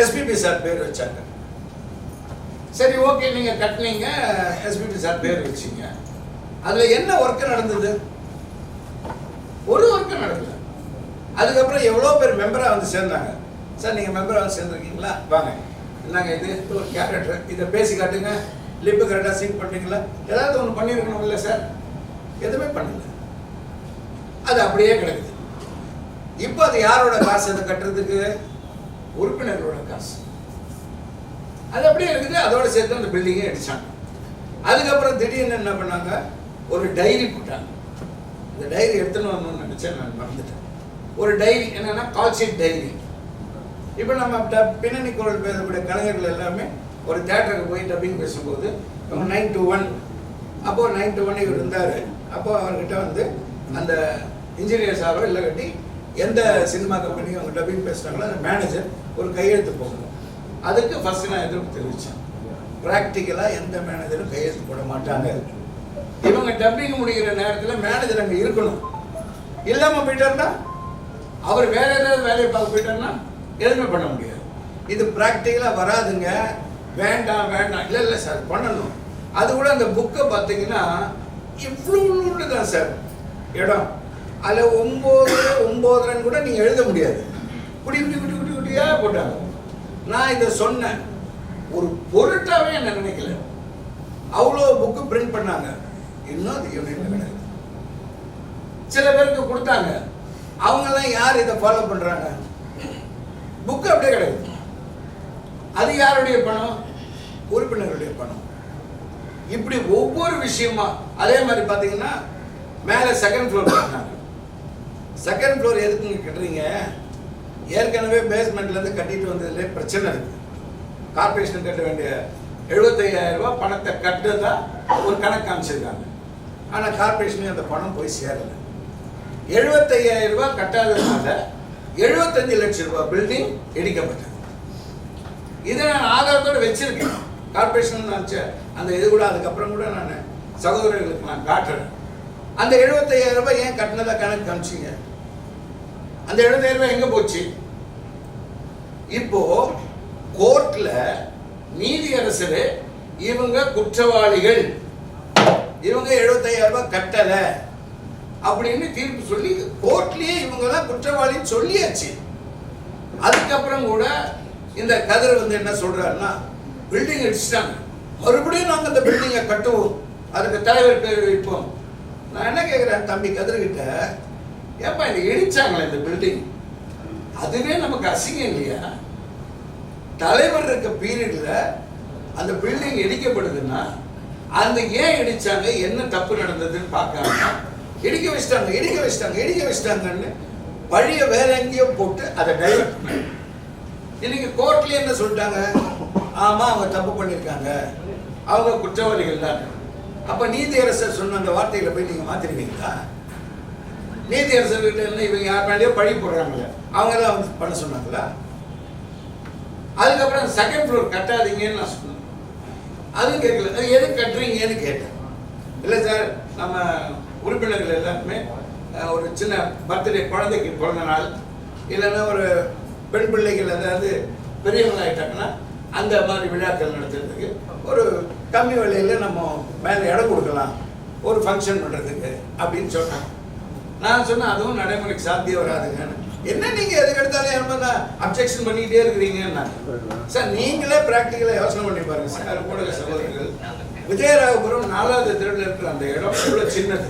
SPB sir பேர் வச்சாங்க. சரி ஓகே நீங்கள் கட்டினீங்க. எஸ்பிபி சார் பேர் வச்சீங்க. அதில் என்ன ஒர்க்கு நடந்தது? ஒரு ஒர்க்கு நடக்கல. அதுக்கப்புறம் எவ்வளோ பேர் மெம்பராக வந்து சேர்ந்தாங்க? சார் நீங்கள் மெம்பராக வந்து சேர்ந்துருக்கீங்களா? வாங்க. என்னங்க இது ஒரு கேரக்டர் இதை பேசி காட்டுங்க. லிப்பு கரெக்டாக சிங்க் பண்ணுறீங்களா ஏதாவது ஒன்று பண்ணியிருக்கணும் இல்லை சார் எதுவுமே பண்ணல. அது அப்படியே கிடக்குது. இப்போ அது யாரோட காசு? அதை கட்டுறதுக்கு? உறுப்பினர்களோட காசு. அது அப்படியே இருக்குது. அதோட சேர்த்து அந்த பில்டிங்கை அடிச்சாங்க. அதுக்கப்புறம் திடீர்னு என்ன பண்ணாங்க? ஒரு டைரி போட்டாங்க. இந்த டைரி எடுத்துன்னு வரணும்னு நினச்சேன் நான் மறந்துட்டேன். ஒரு டைரி என்னென்னா கால் ஷீட் டைரி இப்போ நம்ம ட- பின்னணி குரல் பேசக்கூடிய கலைஞர்கள் எல்லாமே ஒரு தேட்டருக்கு போய் டப்பிங் பேசும்போது நைன் டு ஒன் அப்போது நைன் டு ஒன் இவர் இருந்தார். அப்போ அவர்கிட்ட வந்து அந்த இன்ஜினியர் சாரோ இல்லை கட்டி எந்த சினிமா கம்பெனியும் அவங்க டப்பிங் பேசுகிறாங்களோ அந்த மேனேஜர் ஒரு கையெழுத்து போகணும் அதுக்கு ஃபர்ஸ்ட் நான் எதிர்ப்பு தெரிவித்தேன் ப்ராக்டிக்கலாக எந்த மேனேஜரும் கையெழுத்து போட மாட்டாங்க. இவங்க டப்பிங் முடிக்கிற நேரத்தில் மேனேஜர் அங்கே இருக்கணும். இல்லாமல் போயிட்டார்னா அவர் வேற ஏதாவது வேலையை பார்க்க போயிட்டாருன்னா எதுவுமே பண்ண முடியாது. இது ப்ராக்டிக்கலாக வராதுங்க. வேண்டாம் வேண்டாம். இல்லை இல்லை சார் பண்ணணும். அது கூட அந்த புக்கை பார்த்தீங்கன்னா இவ்வளோ தான் சார் இடம். அதில் ஒம்பது ஒம்போதரைன்னு கூட நீங்கள் எழுத முடியாது. குட்டி குட்டி குட்டி குட்டி குட்டியாக போட்டாங்க. நான் இதை சொன்னேன். ஒரு பொருட்டாவே என்ன நினைக்கல. அவ்வளோ புக்கு பிரிண்ட் பண்ணாங்க. இன்னும் அது என்ன கிடையாது சில பேருக்கு கொடுத்தாங்க. அவங்கெல்லாம் யார் இதை ஃபாலோ பண்ணுறாங்க புக்கு அப்படியே கிடையாது. அது யாருடைய பணம்? உறுப்பினருடைய பணம். இப்படி ஒவ்வொரு விஷயமா அதே மாதிரி பார்த்தீங்கன்னா மேலே செகண்ட் ஃப்ளோர் பண்ணாங்க செகண்ட் ஃப்ளோர் எதுக்குங்க கட்டுறீங்க? ஏற்கனவே பேஸ்மெண்ட்லேருந்து கட்டிட்டு வந்ததுல பிரச்சனை இருக்குது கார்பரேஷன் கட்ட வேண்டிய 75000 ரூபாய் பணத்தை கட்டுறதா ஒரு கணக்கு காமிச்சிருக்காங்க. ஆனால் கார்பரேஷனுக்கு அந்த பணம் போய் சேரலை. எழுபத்தையாயிரம் ரூபாய் கட்டாததுனால 75 லட்சம் ரூபாய் பில்டிங் இடிக்கப்பட்டது. இதை நான் ஆதாரத்தோட வச்சிருக்கேன். கார்பரேஷன் நினச்ச அந்த இது கூட அதுக்கப்புறம் கூட நான் சகோதரர்களுக்கு நான் காட்டுறேன். அந்த 75000 ரூபாய் ஏன் கட்டினதாக கணக்கு காமிச்சிங்க? அந்த 75000 ரூபாய் எங்க போச்சு? இப்போ கோர்ட்ல நீதியரசர் இவங்க குற்றவாளிகள். இவங்க 75000 ரூபாய் கட்டல. அப்படின்னு தீர்ப்பு சொல்லி கோர்ட்லயே இவங்க தான் குற்றவாளின்னு சொல்லியாச்சு. அதுக்கப்புறம் கூட இந்த கதிர் வந்து என்ன சொல்றாருன்னா பில்டிங் அடிச்சிட்டாங்க மறுபடியும் நாங்க அந்த பில்டிங்கை கட்டுவோம். அதுக்கு தலைவர் பேர் வைப்போம். நான் என்ன கேட்குறேன் தம்பி கதிர்கிட்ட? ஏப்பா இதை இடிச்சாங்களே இந்த பில்டிங் அதுவே நமக்கு அசிங்கம் இல்லையா? தலைவர் இருக்க பீரியடில் அந்த பில்டிங் இடிக்கப்படுதுன்னா அந்த ஏன் இடிச்சாங்க என்ன தப்பு நடந்ததுன்னு பார்க்காம இடிக்க வச்சிட்டாங்க இடிக்க வச்சிட்டாங்க இடிக்க வச்சிட்டாங்கன்னு பழிய வேற எங்கேயோ போட்டு அதை டைவர்ட் இன்னைக்கு கோர்ட்லயே என்ன சொல்லிட்டாங்க? ஆமா அவங்க தப்பு பண்ணியிருக்காங்க. அவங்க குற்றவாளிகள் தான். அப்ப நீதியரசர் சொன்ன அந்த வார்த்தைகளை போய் நீங்க மாத்திருவீங்களா? நீதியரசர் கிட்ட இவங்க யார் மேலேயோ பழி போடுறாங்களே அவங்க தான் வந்து பண்ண சொன்னாங்களா? அதுக்கப்புறம் செகண்ட் ஃப்ளோர் கட்டாதீங்கன்னு நான் சொன்னேன். அதுவும் கேட்கல. எது கட்டுறீங்கன்னு கேட்டேன். இல்லை சார் நம்ம உறுப்பினர்கள் எல்லாருமே ஒரு சின்ன பர்த்டே குழந்தைக்கு பிறந்த நாள் இல்லைன்னா ஒரு பெண் பிள்ளைகள் அதாவது பெரியவங்க ஆயிட்டாங்கன்னா அந்த மாதிரி விழாக்கள் நடத்துறதுக்கு ஒரு கம்மி விலையில் நம்ம மேலே இடம் கொடுக்கலாம். ஒரு ஃபங்க்ஷன் பண்ணுறதுக்கு அப்படின்னு சொன்னாங்க. நான் சொன்னேன் அதுவும் நடைமுறைக்கு சாத்தியம் வராதுங்கன்னு என்ன நீங்க எதுக்கு எடுத்தாலும் என்ன அப்செக்ஷன் பண்ணிக்கிட்டே இருக்கிறீங்கன்னா. சார் நீங்களே ப்ராக்டிக்கலாக யோசனை பண்ணி பாருங்க சார். ஊடக சகோதரர்கள். விஜயராகபுரம் நாலாவது தெருவில் இருக்கிற அந்த இடம் எவ்வளோ சின்னது.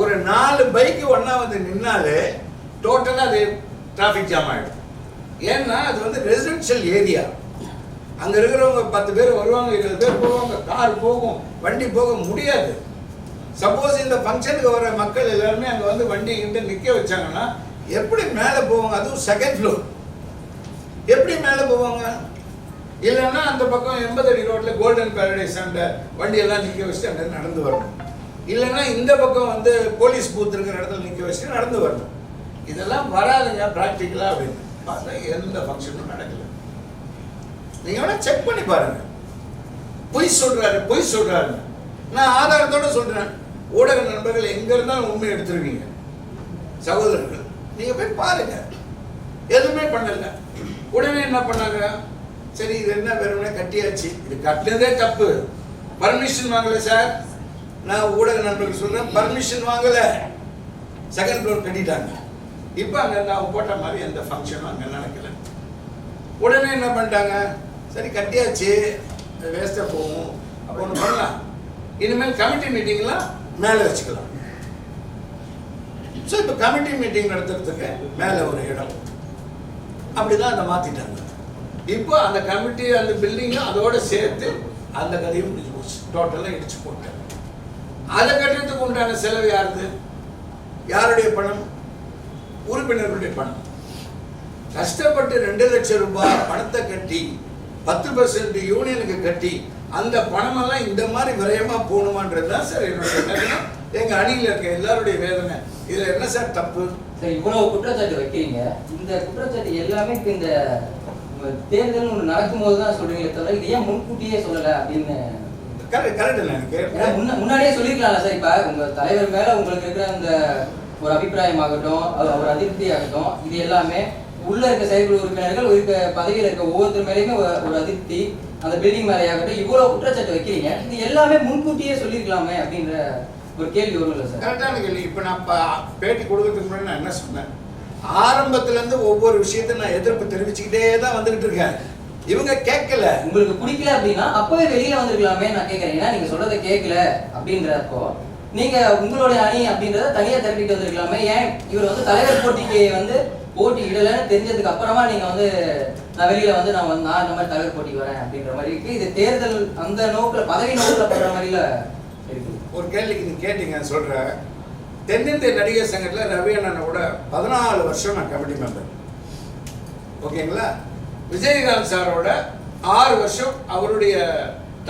ஒரு நாலு பைக்கு ஒண்ணா வந்து நின்னாலே டோட்டலாக அது டிராஃபிக் ஜாம் ஆகிடும் ஏன்னா அது வந்து ரெசிடென்ஷியல் ஏரியா அங்க இருக்கிறவங்க பத்து பேர் வருவாங்க இருபது பேர் போவாங்க கார் போகும் வண்டி போக முடியாது. சப்போஸ் இந்த ஃபங்க்ஷனுக்கு வர மக்கள் எல்லாருமே அங்கே வந்து வண்டி கிட்ட நிற்க வச்சாங்கன்னா எப்படி மேலே போவாங்க? அதுவும் செகண்ட் ஃப்ளோர் எப்படி மேலே போவாங்க? இல்லைன்னா அந்த பக்கம் எண்பது அடி ரோட்டில் கோல்டன் பேரடைஸ் அந்த வண்டியெல்லாம் நிற்க வச்சு வச்சுட்டு நடந்து வரணும். இல்லைன்னா இந்த பக்கம் வந்து போலீஸ் பூத் இருக்கிற இடத்துல நிற்க வச்சுட்டு நடந்து வரணும். இதெல்லாம் வராதுங்க ப்ராக்டிக்கலாக அப்படின்னு. பார்த்தா எந்த ஃபங்க்ஷனும் நடக்கல. நீங்கள் வேணால் செக் பண்ணி பாருங்கள் பொய் சொல்கிறாரு பொய் சொல்கிறாரு நான் ஆதாரத்தோடு சொல்கிறேன் ஊடக நண்பர்கள் எங்க இருந்தாலும் உண்மை எடுத்துருவீங்க சகோதரர்கள் நீங்க போய் பாருங்க. எதுவுமே பண்ணல. உடனே என்ன பண்ணாங்க? சரி இது என்ன வெறுமனே கட்டியாச்சு. இது கட்டினதே தப்பு. பர்மிஷன் வாங்கல சார் நான் ஊடக நண்பர்கள் சொல்றேன் பர்மிஷன் வாங்கல. செகண்ட் ஃப்ளோர் கட்டிட்டாங்க. இப்போ அங்கே நான் போட்ட மாதிரி எந்த ஃபங்க்ஷனும் அங்கே நடக்கல. உடனே என்ன பண்ணிட்டாங்க? சரி கட்டியாச்சு. வேஸ்ட்டாக போகும். அப்போ ஒன்று பண்ணலாம். இனிமேல் கமிட்டி மீட்டிங்லாம் மேலே வச்சுக்கலாம். ஸோ இப்போ கமிட்டி மீட்டிங் நடத்துறதுக்கு மேலே ஒரு இடம். அப்படிதான் அதை மாற்றிட்டாங்க இப்போ அந்த கமிட்டி அந்த பில்டிங்கும் அதோட சேர்த்து அந்த கதையும் முடிஞ்சு போச்சு. டோட்டலாக இடிச்சு போட்டாங்க அதை கட்டுறதுக்கு உண்டான செலவு யாருது? யாருடைய பணம்? உறுப்பினர்களுடைய பணம். கஷ்டப்பட்டு ரெண்டு லட்சம் ரூபாய் பணத்தை கட்டி பத்து பர்சன்ட் யூனியனுக்கு கட்டி அந்த பணமெல்லாம் இந்த மாதிரி விரயமா போகணுமான்றது தான் சார் என்னுடைய வேதனை. எங்க அணியில் இருக்க எல்லாருடைய வேதனை. இதுல என்ன சார் தப்பு? சரி இவ்வளவு குற்றச்சாட்டு வைக்கிறீங்க. இந்த குற்றச்சாட்டு எல்லாமே இந்த தேர்தல் ஒண்ணு நடக்கும்போது தான் சொல்றீங்களே தவிர இது ஏன் முன்கூட்டியே சொல்லல அப்படின்னு? கரெக்ட் கரெக்ட் ஏன்னா எனக்கு முன்ன- முன்னாடியே சொல்லிருக்கலாம்ல சார் இப்ப உங்க தலைவர் மேல உங்களுக்கு இருக்கிற அந்த ஒரு அபிப்பிராயமாகட்டும் அவர் அவர் அதிருப்தி ஆகட்டும் இது எல்லாமே உள்ள இருக்க செயற்குழு உறுப்பினர்கள் இருக்க பதவியில் இருக்க ஒவ்வொருத்தர் மேலேயுமே ஒரு ஒரு அதிருப்தி. அந்த பில்டிங் மேலேயாகட்டும் இவ்வளவு குற்றச்சாட்டு வைக்கிறீங்க. இது எல்லாமே முன்கூட்டியே சொல்லியிருக்கலாமே அப்படின்ற ஒரு கேள்வி வரும்ல சார். கரெக்டான கேள்வி. இப்போ நான் பேட்டி கொடுக்கறதுக்கு முன்னாடி நான் என்ன சொன்னேன்? ஆரம்பத்துல இருந்து ஒவ்வொரு விஷயத்தை நான் எதிர்ப்பு தெரிவிச்சுக்கிட்டே தான் வந்துகிட்டு இருக்கேன். இவங்க கேட்கல. உங்களுக்கு பிடிக்கல அப்படின்னா அப்பவே வெளியில வந்திருக்கலாமே நான் கேட்கறேன். நீங்க சொல்றதை கேட்கல அப்படின்றப்போ நீங்க உங்களுடைய அணி அப்படின்றத தனியா திரட்டிட்டு வந்திருக்கலாமே. ஏன் இவர் வந்து தலைவர் போட்டிக்கு வந்து போட்டி இடலைன்னு தெரிஞ்சதுக்கு அப்புறமா நீங்க வந்து நான் வெளியில வந்து நான் வந்து நான் இந்த மாதிரி தலைவர் போட்டிக்கு வரேன் அப்படின்ற மாதிரி இருக்கு. இது தேர்தல் அந்த நோக்கில் பதவி நோக்கில் பண்ற மாதிரில இருக்கு ஒரு கேள்விக்கு நீங்க கேட்டீங்க சொல்றேன். தென்னிந்திய நடிகர் சங்கத்தில் ரவி அண்ணனோட பதினாலு வருஷம் நான் கமிட்டி மெம்பர். ஓகேங்களா? விஜயகாந்த் சாரோட ஆறு வருஷம் அவருடைய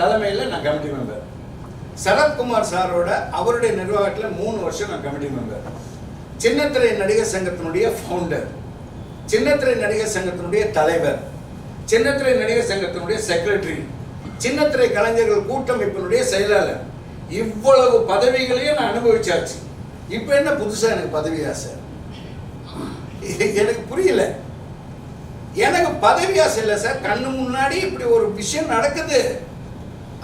தலைமையில் நான் கமிட்டி மெம்பர். சரத்குமார் சாரோட அவருடைய நிர்வாகத்தில் மூணு வருஷம் நான் கமிட்டி மெம்பர். சின்னத்திரை நடிகர் சங்கத்தினுடைய ஃபவுண்டர் சின்னத்திரை நடிகர் சங்கத்தினுடைய தலைவர் சின்னத்திரை நடிகர் சங்கத்தினுடைய செக்ரட்டரி சின்னத்திரை கலைஞர்கள் கூட்டமைப்பினுடைய செயலாளர். இவ்வளவு பதவிகளையும் நான் அனுபவிச்சாச்சு. இப்போ என்ன புதுசாக எனக்கு பதவி ஆசை எனக்கு புரியல. எனக்கு பதவி ஆசை இல்லை சார் கண்ணு முன்னாடி இப்படி ஒரு விஷயம் நடக்குது.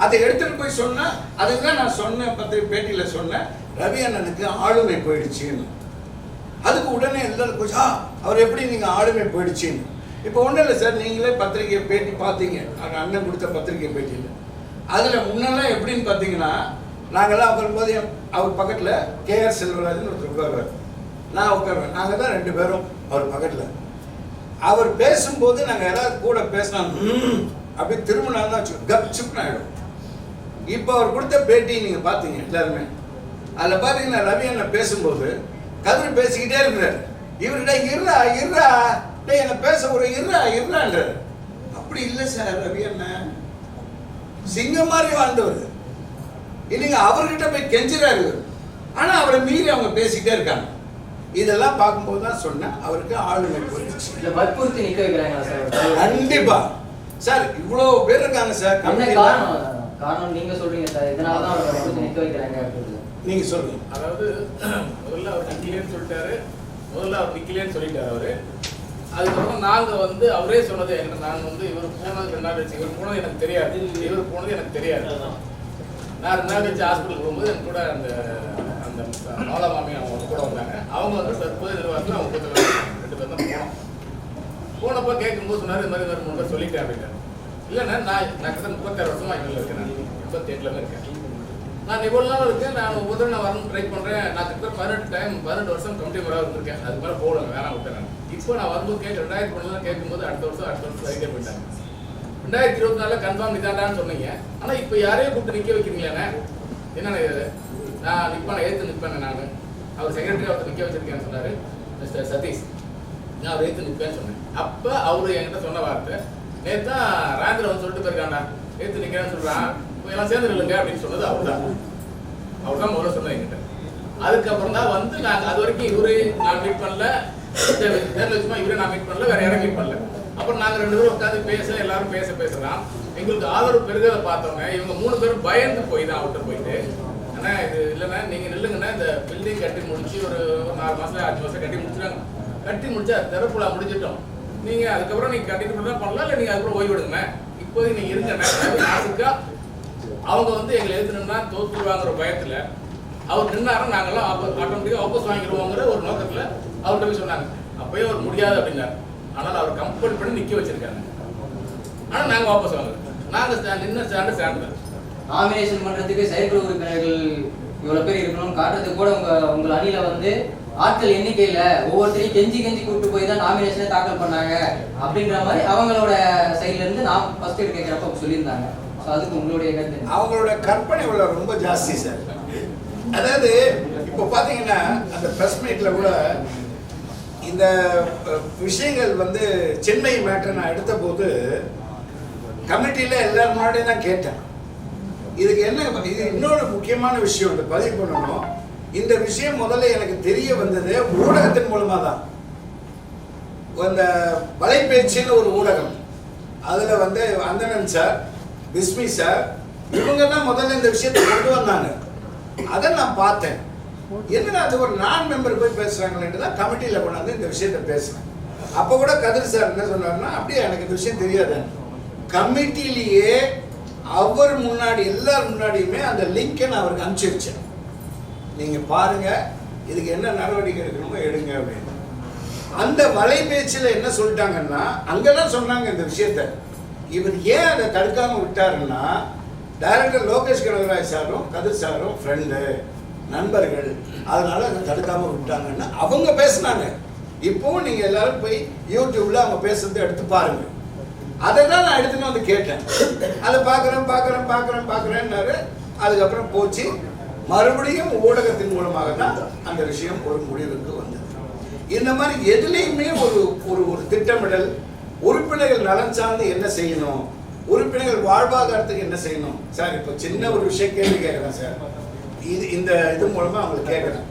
அதை எடுத்துட்டு போய் சொன்னா அதுக்கு தான் நான் சொன்னேன் பத்திரிகை பேட்டியில் சொன்னேன் ரவி அண்ணனுக்கு ஆளுமை போயிடுச்சுன்னு. அதுக்கு உடனே எல்லாரும் கொஞ்சம் அவர் எப்படி நீங்கள் ஆளுமை போயிடுச்சின்னு? இப்போ ஒன்றும் இல்லை சார் நீங்களே பத்திரிகை பேட்டி பார்த்தீங்க. அங்க அண்ணன் கொடுத்த பத்திரிகை பேட்டியில். அதில் முன்னெல்லாம் எப்படின்னு பார்த்தீங்கன்னா நாங்கள்லாம் உட்காரும்போது என் அவர் பக்கத்தில் கேஆர் செல்வராஜன் ஒருத்தர் உட்காருவார். நான் உட்காருவேன். நாங்கள் தான் ரெண்டு பேரும் அவர் பக்கத்தில். அவர் பேசும்போது நாங்கள் யாராவது கூட பேசினா அப்படியே திருமணம் திரும்பினாலும் வச்சு கப் சிப்னு ஆகிடும் இப்போ அவர் கொடுத்த பேட்டி நீங்கள் பார்த்தீங்க எல்லாருமே. அதில் பார்த்தீங்கன்னா ரவி அண்ணன் பேசும்போது கதிர் பேசிக்கிட்டே இருக்கிறார். இவர்கிட்ட இருறா இருறா டேய் என்னை பேச ஒரு இருறா இருறான்றார் அப்படி இல்லை சார் ரவி அண்ணன் சிங்கம் மாதிரி வாழ்ந்தவர். இல்லைங்க அவர்கிட்ட போய் கெஞ்சுறாரு இவர். ஆனா அவரை மீறி அவங்க பேசிக்கிட்டே இருக்காங்க. இதெல்லாம் பார்க்கும்போது தான் சொன்னேன். அவருக்கு இல்ல வற்புறுத்தி நிக்க வைக்கிறாங்களா சார்? கண்டிப்பா. சார் இவ்வளவு பேர் இருக்காங்க சார். என்ன. காரணம்? காரணம் நீங்க சொல்றீங்க சார். இதனால தான் வற்புறுத்தி நிக்க வைக்கிறாங்க நீங்க சொல்லுங்க. அதாவது முதல்ல அவர் நிக்கலேன்னு சொல்லிட்டாரு. முதல்ல அவர் நிக்கலேன்னு சொல்லிட்டாரு அவரு. அதுக்கப்புறம் நாங்க வந்து அவரே சொன்னது எனக்கு நான் வந்து இவர் போனது ரெண்டு நாள் வச்சு இவர் போனது எனக்கு தெரியாது. இவர் போனது எனக்கு தெரியாது. நான் ரெண்டு நாள் கழிச்சு ஹாஸ்பிட்டல் போகும்போது எனக்கு கூட அந்த அந்த மாலா மாமி அவங்க கூட வந்தாங்க. அவங்க வந்து தற்போது நிர்வாகத்தில் அவங்க கூட ரெண்டு பேரும் தான் போனோம். போனப்போ கேட்கும்போது சொன்னாரு இந்த மாதிரி மூணு பேர் சொல்லிட்டேன் அப்படின்னாரு. இல்லைண்ணா நான் நான் கிட்ட முப்பத்தாறு வருஷமா இதில் இருக்கேன் நான். முப்பத்தெட்டில் தான் இருக்கேன். நான் இவ்வளோ நாள் இருக்கேன் நான் ஒவ்வொரு நான் வரணும் ட்ரை பண்ணுறேன் நான் கிட்ட பதினெட்டு டைம் பதினெட்டு வருஷம் கமிட்டி முறை இருந்திருக்கேன் அது மேலே போகல வேணாம் விட்டுறேன். இப்போ நான் வரும்போது கேட்க ரெண்டாயிரத்தி ஒன்றுலாம் கேட்கும்போது அடுத்த வருஷம் அடுத்த வருஷம் வைக்க போயிட்டாங்க. ரெண்டாயிரத்தி இருபத்தி நாலில் கன்ஃபார்ம் இதாண்டான்னு சொன்னீங்க. ஆனால் இப்போ யாரையும் கூப்பிட்டு நிற்க வைக்கிறீங்களேண்ணே? என்னண்ணே இது நான் நிற்பேன் ஏற்று நிற்பேன் நான். அவர் செக்ரட்டரி அவர் நிற்க வச்சிருக்கேன்னு சொன்னார் மிஸ்டர் சதீஷ். நான் அவர் ஏற்று நிற்பேன்னு சொன்னேன். அப்போ அவர் என்கிட்ட சொன்ன வார்த்தை நேற்று தான் ராந்திர வந்து சொல்லிட்டு போயிருக்காண்டா ஏற்று நிற்கிறேன்னு சொல்கிறான் எல்லாம் சேர்ந்து நில்லுங்க அப்படின்னு சொன்னது அவர் தான் அவர் தான் முதல்ல சொன்னது என்கிட்ட. அதுக்கப்புறம் தான் வந்து நாங்கள் அது வரைக்கும் இவரு நான் மீட் பண்ணல. தேர்தல் இவரை நான் மீட் பண்ணல வேற யாரும் மீட் பண்ணல. அப்புறம் நாங்கள் ரெண்டு பேரும் உட்காந்து பேச எல்லாரும் பேச பேசலாம் எங்களுக்கு ஆதரவு பெருகதை பார்த்தோங்க இவங்க மூணு பேரும் பயந்து போய் தான் அவர்கிட்ட போயிட்டு. அண்ணா இது இல்லைன்னா நீங்கள் நில்லுங்கன்னா இந்த பில்டிங் கட்டி முடிச்சு ஒரு நாலு மாதம் அஞ்சு மாதம் கட்டி முடிச்சுட்டாங்க. கட்டி முடிச்சா திறப்புலா முடிஞ்சிட்டோம். நீங்கள் அதுக்கப்புறம் நீங்கள் கட்டிட்டு பண்ணலாம் பண்ணலாம் இல்லை நீங்கள் அதுக்கப்புறம் ஓய்வு எடுங்க இப்போதைக்கு நீங்கள் இருங்க நாசுக்கா அவங்க வந்து எங்களை எதிர்த்துனா தோத்துருவாங்கிற பயத்துல அவர் நின்னாரும் நாங்கெல்லாம் ஆட்டோமேட்டிக்காக வாபஸ் வாங்கிடுவோங்கிற ஒரு நோக்கத்தில் அவர்கிட்ட போய் சொன்னாங்க. அப்பயே அவர் முடியாது அப்படின்னாரு. ஆனால் அவர் கம்பல் பண்ணி நிற்க வச்சிருக்காங்க ஆனால் நாங்கள் வாபஸ் வாங்குறோம் நாங்கள் stand- நின்ன ஸ்டாண்டு ஸ்டாண்டு நாமினேஷன் பண்ணுறதுக்கு செயற்குழு உறுப்பினர்கள் இவ்வளோ பேர் இருக்கணும்னு காட்டுறது கூட உங்கள் உங்கள் அணியில் வந்து ஆட்கள் எண்ணிக்கையில் ஒவ்வொருத்தரையும் கெஞ்சி கெஞ்சி கூப்பிட்டு போய் தான் நாமினேஷனே தாக்கல் பண்ணாங்க அப்படின்ற மாதிரி அவங்களோட சைட்லேருந்து நான் ஃபஸ்ட் எய்ட் சொல்லியிருந்தாங்க. அதுக்கு உங்களுடைய கருத்து அவங்களோட கற்பனை உள்ள ரொம்ப ஜாஸ்தி சார். அதாவது இப்போ பார்த்தீங்கன்னா அந்த ப்ரெஸ் மீட்ல கூட இந்த விஷயங்கள் வந்து சென்னை மேட்டர் நான் எடுத்த போது கமிட்டியில் எல்லாரும் முன்னாடியும் தான் கேட்டேன். இதுக்கு என்ன இது இன்னொரு முக்கியமான விஷயம் இந்த பதிவு பண்ணணும். இந்த விஷயம் முதல்ல எனக்கு தெரிய வந்தது ஊடகத்தின் மூலமாக தான். அந்த வலைபேச்சுன்னு ஒரு ஊடகம். அதில் வந்து அந்தனன் சார் பிஸ்மி சார் இவங்க தான் முதல்ல இந்த விஷயத்தை கொண்டு வந்தாங்க. அதை நான் பார்த்தேன். என்னடா அது ஒரு நான் மெம்பர் போய் பேசுறாங்களேன்னு தான் கமிட்டியில் கொண்டாந்து இந்த விஷயத்தை பேசினேன். அப்போ கூட கதிர் சார் என்ன சொன்னார்னா அப்படியே எனக்கு இந்த விஷயம் தெரியாது. கமிட்டிலேயே அவர் முன்னாடி எல்லார் முன்னாடியுமே அந்த லிங்கை நான் அவருக்கு அனுப்பிச்சி வச்சேன் நீங்கள் பாருங்கள் இதுக்கு என்ன நடவடிக்கை எடுக்கணுமோ எடுங்க அப்படின்னு. அந்த வலைபேச்சில் என்ன சொல்லிட்டாங்கன்னா அங்கெல்லாம் சொன்னாங்க இந்த விஷயத்த. இவர் ஏன் அதை தடுக்காம விட்டாருன்னா டைரக்டர் லோகேஷ் கனகராஜ் சாரும் கதிர் சாரும் ஃப்ரெண்டு நண்பர்கள் அதனால அதை தடுக்காம விட்டாங்கன்னு அவங்க பேசினாங்க. இப்போவும் நீங்க எல்லாரும் போய் யூடியூப்ல அவங்க பேசுறதை எடுத்து பாருங்க. அதை தான் நான் எடுத்துன்னு வந்து கேட்டேன். அதை பார்க்குறேன் பார்க்குறேன் பார்க்குறேன் பார்க்குறேன்னாரு. அதுக்கப்புறம் போச்சு. மறுபடியும் ஊடகத்தின் மூலமாக தான் அந்த விஷயம் ஒரு முடிவுக்கு வந்தது. இந்த மாதிரி எதுலேயுமே ஒரு ஒரு ஒரு திட்டமிடல் உறுப்பினர்கள் நலன் சார்ந்து என்ன செய்யணும்? உறுப்பினர்கள் வாழ்வாதாரத்துக்கு என்ன செய்யணும்? சார் இப்போ சின்ன ஒரு விஷயம் கேள்வி கேட்குறேன் சார். இது இந்த இது மூலமா அவங்களுக்கு கேட்குறேன்.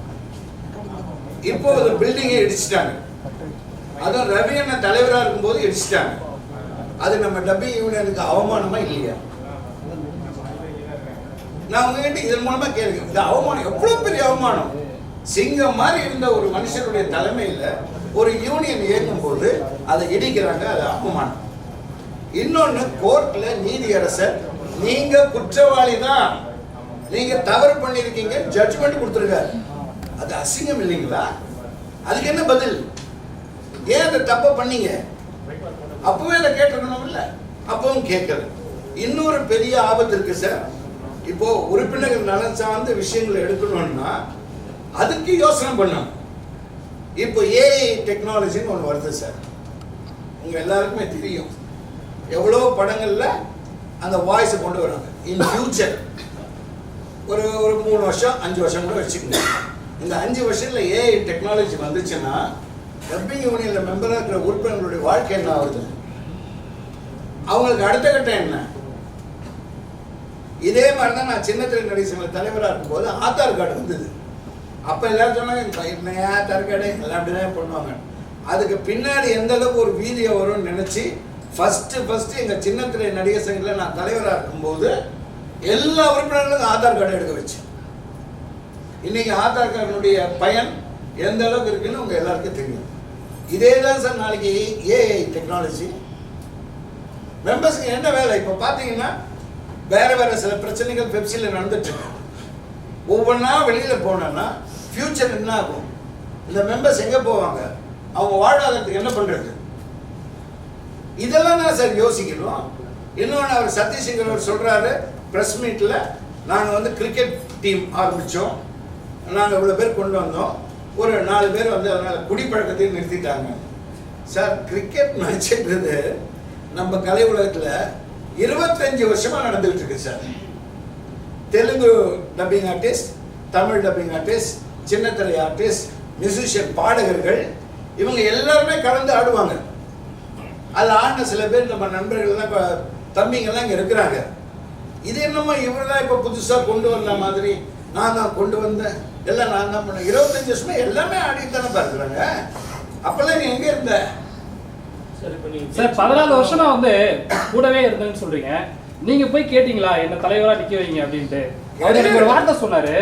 இப்போ ஒரு பில்டிங்கை இடிச்சிட்டாங்க. அதுவும் ரவி அண்ணன் தலைவராக இருக்கும்போது இடிச்சிட்டாங்க. அது நம்ம டப்பிங் யூனியனுக்கு அவமானமா இல்லையா? நான் உங்ககிட்ட இதன் மூலமா கேளுங்க இது அவமானம் எவ்வளவு பெரிய அவமானம்? சிங்கம் மாதிரி இருந்த ஒரு மனுஷனுடைய தலைமையில் ஒரு யூனியன் இயங்கும் போது அதை இடிக்கிறாங்க அது அவமானம் இன்னொன்னு கோர்ட்ல நீதியரசர் நீங்க குற்றவாளி தான் நீங்க தவறு பண்ணிருக்கீங்க ஜட்ஜ்மெண்ட் கொடுத்துருக்காரு. அது அசிங்கம் இல்லைங்களா? அதுக்கு என்ன பதில்? ஏன் அந்த தப்பை பண்ணீங்க? அப்பவே அதை கேட்டிருக்கணும் இல்ல அப்பவும் கேட்கல. இன்னொரு பெரிய ஆபத்து இருக்கு சார். இப்போ உறுப்பினர்கள் நலன் சார்ந்த விஷயங்களை எடுக்கணும்னா அதுக்கு யோசனை பண்ணணும். இப்போ ஏஐ டெக்னாலஜின்னு ஒன்று வருது சார் உங்கள் எல்லாருக்குமே தெரியும். எவ்வளோ படங்களில் அந்த வாய்ஸை கொண்டு வராங்க. இன் ஃபியூச்சர் ஒரு ஒரு மூணு வருஷம் அஞ்சு வருஷம் கூட வச்சுக்கோங்க. இந்த அஞ்சு வருஷத்தில் ஏஐ டெக்னாலஜி வந்துச்சுன்னா டப்பிங் யூனியனில் மெம்பராக இருக்கிற உறுப்பினர்களுடைய வாழ்க்கை என்ன ஆகுது? அவங்களுக்கு அடுத்த கட்டம் என்ன? இதே மாதிரி தான் நான் சின்ன நடிகை சங்க தலைவராக இருக்கும்போது ஆதார் கார்டு வந்தது. அப்போ எல்லாரும் சொன்னாங்க என்னையா ஆதார் கார்டு எல்லாம் அப்படிதான் பண்ணுவாங்க. அதுக்கு பின்னாடி எந்த அளவுக்கு ஒரு வீதியை வரும்னு நினச்சி ஃபஸ்ட்டு ஃபஸ்ட்டு எங்கள் சின்னத்திரை நடிகர் சங்கத்தில் நான் தலைவராக இருக்கும்போது எல்லா உறுப்பினர்களுக்கும் ஆதார் கார்டு எடுக்க வச்சேன் இன்னைக்கு ஆதார் கார்டுடைய பயன் எந்த அளவுக்கு இருக்குன்னு உங்கள் எல்லாருக்கும் தெரியும். இதே தான் சார் நாளைக்கு ஏஐ டெக்னாலஜி மெம்பர்ஸுக்கு என்ன வேலை? இப்போ பார்த்தீங்கன்னா வேறு வேறு சில பிரச்சனைகள் பெப்சியில் நடந்துட்டு இருக்கு. ஒவ்வொன்றா வெளியில் போனேன்னா ஃப்யூச்சர் என்ன ஆகும்? இந்த மெம்பர்ஸ் எங்கே போவாங்க? அவங்க வாழ்வாதாரத்துக்கு என்ன பண்ணுறது இதெல்லாம் தான் சார் யோசிக்கணும். இன்னொன்று அவர் சதீஷ்ங்கிற அவர் சொல்கிறாரு ப்ரெஸ் மீட்டில் நாங்கள் வந்து கிரிக்கெட் டீம் ஆரம்பித்தோம் நாங்கள் இவ்வளோ பேர் கொண்டு வந்தோம். ஒரு நாலு பேர் வந்து அதனால் குடிப்பழக்கத்தையும் நிறுத்திட்டாங்க. சார் கிரிக்கெட் மேட்சுன்றது நம்ம கலை உலகத்தில் இருபத்தஞ்சு வருஷமாக நடந்துகிட்டு இருக்கு sir. Telugu dubbing artist Tamil dubbing artist சின்னத்திரை ஆர்டிஸ்ட் மியூசிஷியன் பாடகர்கள் இவங்க எல்லாருமே கலந்து ஆடுவாங்க. அதில் ஆடின சில பேர் நம்ம நண்பர்கள்லாம் இப்போ தம்பிங்கெல்லாம் இங்கே இருக்கிறாங்க. இது என்னமோ இவர் தான் இப்போ புதுசாக கொண்டு வந்த மாதிரி நான் தான் கொண்டு வந்தேன். எல்லாம் நான் தான் பண்ணேன். இருபத்தஞ்சு வருஷமா எல்லாமே ஆடிட்டு தானே பார்க்குறாங்க அப்போல்லாம் நீ எங்கே இருந்த? சார் பதினாலு வருஷமா வந்து கூடவே இருந்தேன்னு சொல்றீங்க. நீங்க போய் கேட்டீங்களா? என்ன தலைவரா நிக்க வைங்க அப்படின்ட்டு. அவர் எனக்கு ஒரு வார்த்தை சொன்னாரு.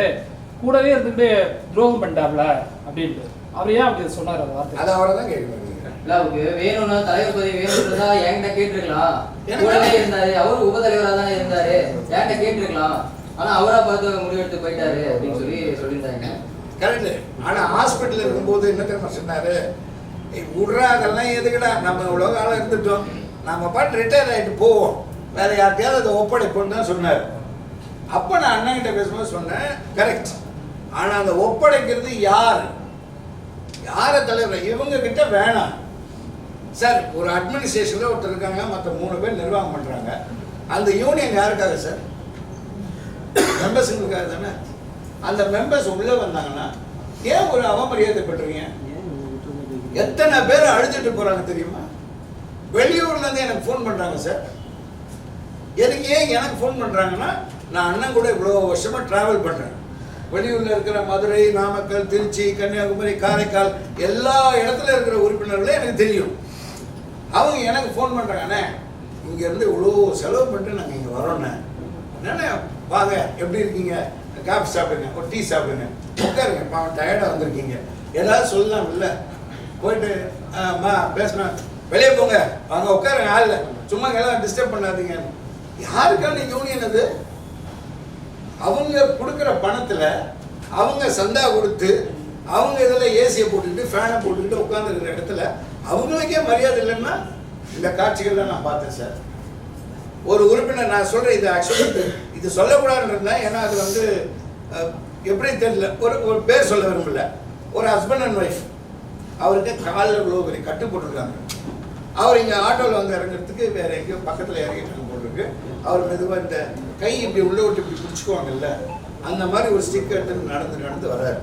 கூடவே இருந்துட்டு துரோகம் பண்ணிட்டாப்ல அப்படின்ட்டு. அவர் ஏன் அப்படி சொன்னார் அந்த வார்த்தை? அது அவரை தான் கேட்க மாட்டேங்கிறேன் இல்ல அவருக்கு வேணும்னா தலைவர் பதவி வேணும்ன்றதா என்கிட்ட கேட்டிருக்கலாம். கூடவே இருந்தாரு. அவரு உபதலைவரா தானே இருந்தாரு. என்கிட்ட கேட்டிருக்கலாம். ஆனா அவரா பார்த்து முடிவெடுத்து போயிட்டாரு அப்படின்னு சொல்லி சொல்லியிருந்தாங்க. கரெக்டு ஆனா ஹாஸ்பிட்டல் இருக்கும்போது என்ன தெரியுமா சொன்னாரு? "ஏய், விட்றா அதெல்லாம் எதுக்குடா? நம்ம இவ்வளோ காலம் இருந்துட்டோம். நம்ம பாட்டு ரிட்டையர் ஆகிட்டு போவோம். வேற யார்கிட்டயாவது அதை ஒப்படைப்போம்னு தான் சொன்னார். அப்போ நான் அண்ணன்கிட்ட பேசும்போது சொன்னேன் கரெக்ட் ஆனா அந்த ஒப்படைக்கிறது யார்? யாரை தலைவர்? இவங்க கிட்ட வேணாம். சார் ஒரு அட்மினிஸ்ட்ரேஷனில் ஒருத்தர் இருக்காங்க மற்ற மூணு பேர் நிர்வாகம் பண்றாங்க. அந்த யூனியன் யாருக்காக சார்? மெம்பர்ஸுங்களுக்காக தானே? அந்த மெம்பர்ஸ் உள்ளே வந்தாங்கன்னா ஏன் ஒரு அவமரியாதை பெற்றுவீங்க எத்தனை பேர் அழுதுட்டு போறாங்க தெரியுமா? வெளியூர்ல இருந்து எனக்கு ஃபோன் பண்றாங்க சார். எனக்கு ஏன் எனக்கு ஃபோன் பண்றாங்கன்னா நான் அண்ணன் கூட இவ்வளோ வருஷமா டிராவல் பண்றேன். வெளியூர்ல இருக்கிற மதுரை நாமக்கல் திருச்சி கன்னியாகுமரி காரைக்கால் எல்லா இடத்துல இருக்கிற உறுப்பினர்களே எனக்கு தெரியும். அவங்க எனக்கு ஃபோன் பண்றாங்க அண்ணே இங்க இருந்து இவ்வளோ செலவு பண்ணிட்டு நாங்கள் இங்கே வரோண்ணே என்னண்ணே வாங்க எப்படி இருக்கீங்க? காஃபி சாப்பிடுங்க ஒரு டீ சாப்பிடுங்க. உட்காருங்க பாவம் டயர்டாக வந்திருக்கீங்க. ஏதாவது சொல்லலாம் இல்லை? போயிட்டு அம்மா பேசணும் வெளியே போங்க. வாங்க உட்காருங்க ஆள் சும்மா எல்லாம் டிஸ்டர்ப் பண்ணாதீங்க யாருக்கான யூனியன் அது? அவங்க கொடுக்குற பணத்தில் அவங்க சந்தா கொடுத்து அவங்க இதில் ஏசியை போட்டுக்கிட்டு ஃபேனை போட்டுக்கிட்டு உட்காந்துருக்கிற இடத்துல அவங்களுக்கே மரியாதை இல்லைன்னா இந்த காட்சிகள்லாம் நான் பார்த்தேன் சார். ஒரு உறுப்பினர் நான் சொல்கிறேன் இது ஆக்சுவலி இது சொல்லக்கூடாதுன்னு இருந்தேன் ஏன்னா அது வந்து எப்படி தெரியல ஒரு ஒரு பேர் சொல்ல விரும்பல. ஒரு ஹஸ்பண்ட் அண்ட் ஒய்ஃப் அவருக்கு காலில் இவ்வளோ பெரிய கட்டு போட்டிருக்காங்க. அவர் இங்கே ஆட்டோவில் வந்து இறங்குறதுக்கு வேற எங்கேயோ பக்கத்தில் இறங்கிட்டாங்க. போட்டிருக்கு அவர் மெதுவாக இந்த கை இப்படி உள்ளே விட்டு இப்படி பிடிச்சிக்குவாங்கல்ல அந்த மாதிரி ஒரு ஸ்டிக் எடுத்து நடந்து நடந்து வர்றாரு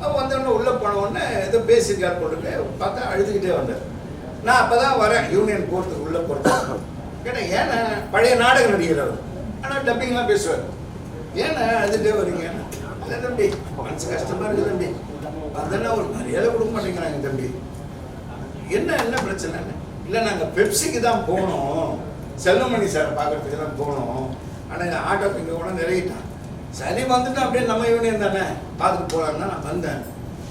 அவர் வந்தோடனே உள்ளே போன உடனே ஏதோ பேசியிருக்கார் போட்டுட்டு பார்த்தா அழுதுகிட்டே வந்தார். நான் அப்போ தான் வரேன் யூனியன் போகிறதுக்கு உள்ளே போகிறதுக்கு ஏன்னா ஏன்னா பழைய நாடக நடிகர் அவர். ஆனால் டப்பிங்லாம் பேசுவார். ஏன்னா அழுதுகிட்டே வரீங்க இல்லை தம்பி மனசு கஷ்டமாக இருக்குது தம்பி. அதெல்லாம் ஒரு மரியாதை கொடுக்க மாட்டேங்கிறாங்க தம்பி. என்ன என்ன பிரச்சனை? இல்லை நாங்கள் பெப்சிக்கு தான் போனோம். செல்வமணி சாரை பார்க்கறதுக்கு தான் போனோம். ஆனால் ஆட்டோக்கு இங்கே கூட நிறையிட்டான் சரி வந்துட்டு அப்படியே நம்ம யூனியன் தானே பார்த்துட்டு போகலான்னு நான் வந்தேன்.